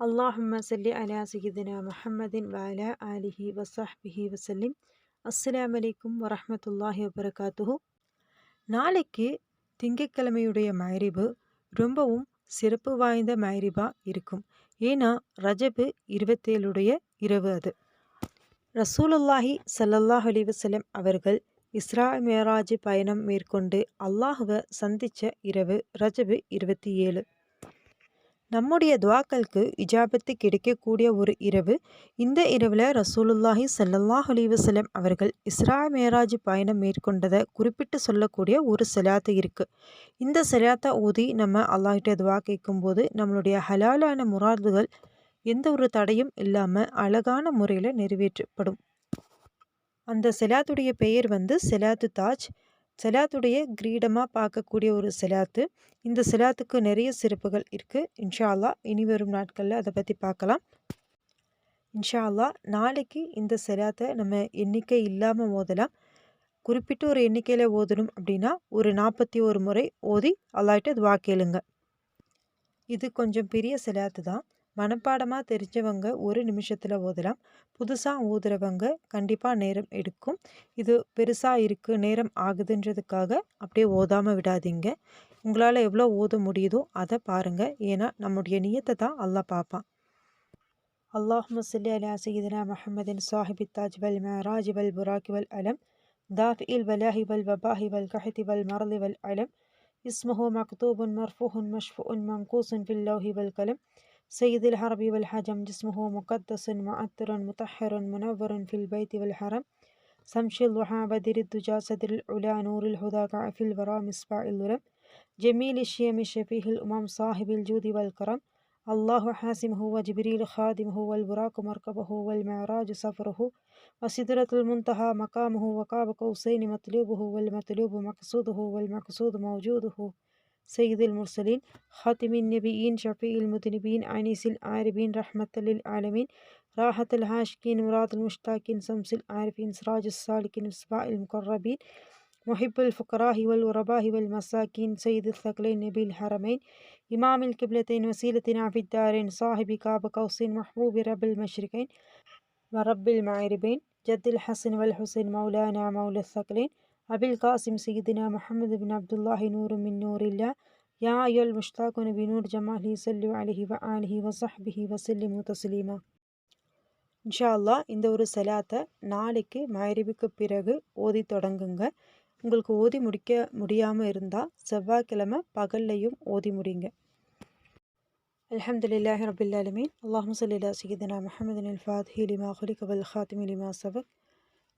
அல்லாஹும் சல்லி அலா சகிதனா முஹம்மதின் வாலா அலிஹி வசாஹ்பிஹி வசல்லிம் அஸ்லாம் அலைக்கும் வரமத்துல்லாஹி வபரகாத்துஹு நாளைக்கு திங்கட்கிழமையுடைய மைரிபு ரொம்பவும் சிறப்பு வாய்ந்த மைரிபாக இருக்கும். ஏன்னா ரஜபு இருபத்தேழுடைய இரவு அது. ரசூலுல்லாஹி சல்லல்லாஹ் அலி வசலம் அவர்கள் இஸ்ரா மேராஜ் பயணம் மேற்கொண்டு அல்லாஹுவை சந்தித்த இரவு ரஜபு இருபத்தி ஏழு நம்முடைய துவாக்களுக்கு இஜாபத்து கிடைக்கக்கூடிய ஒரு இரவு. இந்த இரவில் ரசூலுல்லாஹி சல்லல்லாஹ் அலிவசலம் அவர்கள் இஸ்ரா மேராஜ் பயணம் மேற்கொண்டதை குறிப்பிட்டு சொல்லக்கூடிய ஒரு செலாத்து இருக்குது இந்த செலாத்தை ஊதி நம்ம அல்லாஹிட்ட துவா கேட்கும்போது நம்மளுடைய ஹலாலான முராதுகள் எந்த ஒரு தடையும் இல்லாமல் அழகான முறையில் நிறைவேற்றப்படும். அந்த செலாத்துடைய பெயர் வந்து செலாத்து தாஜ். செலாத்துடைய கிரீடமாக பார்க்கக்கூடிய ஒரு செலாத்து. இந்த செலாத்துக்கு நிறைய சிறப்புகள் இருக்குது இன்ஷா அல்லா இனி வரும் நாட்களில் அதை பற்றி பார்க்கலாம். இன்ஷா அல்லா நாளைக்கு இந்த செலாத்தை நம்ம எண்ணிக்கை இல்லாமல் ஓதலாம். குறிப்பிட்ட ஒரு எண்ணிக்கையில் ஓதணும் அப்படின்னா ஒரு நாற்பத்தி ஒரு முறை ஓதி அல்லாயிட்டு துவா கேளுங்க. இது கொஞ்சம் பெரிய செலாத்து தான். மனப்பாடமாக தெரிஞ்சவங்க ஒரு நிமிஷத்தில் ஓதலாம் புதுசாக ஊதுறவங்க கண்டிப்பாக நேரம் எடுக்கும் இது பெருசாக இருக்குது நேரம் ஆகுதுன்றதுக்காக அப்படியே ஓதாமல் விடாதீங்க உங்களால் எவ்வளோ ஓத முடியுதோ அதை பாருங்கள் ஏன்னா நம்முடைய நியத்தை தான் அல்லாஹ் பார்ப்பான் اللهم صل على سيدنا محمد صاحب التاج والمعراج والبراك والألم دافئ البلاه والوباه والقحط والمرض والعلم اسمه مكتوب مرفوع مشفوع منقوص في اللوح والقلم سيد الحرب والحجم جسمه مقدس معطر مطهر منور في البيت والحرم. سمشي الضحى بدر الدجى صدر العلا نور الهدى كعف الورى مصباح الظلم جميل الشيم شفيه الأمم صاحب الجود والكرم. الله حاسمه وجبريل خادمه والبراق مركبه والمعراج سفره وسدرة المنتهى مقامه وقاب قوسين مطلوبه والمطلوب مقصوده والمقصود موجوده. سيد المرسلين خاتم النبيين شفيع المذنبين عنيس العاربين رحمة للعالمين راحة الهاشكين مراد المشتاكين سمس العارفين سراج السالكين مصباح المقربين محب الفقراء والغرباء والمساكين سيد الثقلين نبي الحرمين إمام القبلتين وسيلتنا في الدارين صاحب كعب قوسين محبوب رب المشرقين ورب المعربين جد الحسن والحسين مولانا مولى الثقلين. أبي القاسم سيدنا محمد بن عبد الله نور من نور الله يا أيها المشتاقون بنور جماله صلوا عليه وآله وصحبه وسلموا تسليما இன்ஷா அல்லா இந்த ஒரு சலாத்தை நாளைக்கு மகரிபுக்கு பிறகு ஓதி தொடங்குங்க உங்களுக்கு ஓதி முடிக்க முடியாமல் இருந்தால் செவ்வாய்க்கிழமை பகல்லையும் ஓதி முடிங்க அலமதுல்லாஹி ரபில்லாலமீன் அல்லாஹும் சல்லா சீதனா முஹமதின் الفاتح لما خلق والخاتم لما سبق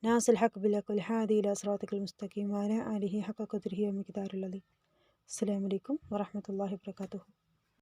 ناس الحق بالحق والهادي إلى صراطك المستقيم وعلى آله حق قدره ومقدار العظيم السلام عليكم ورحمة الله وبركاته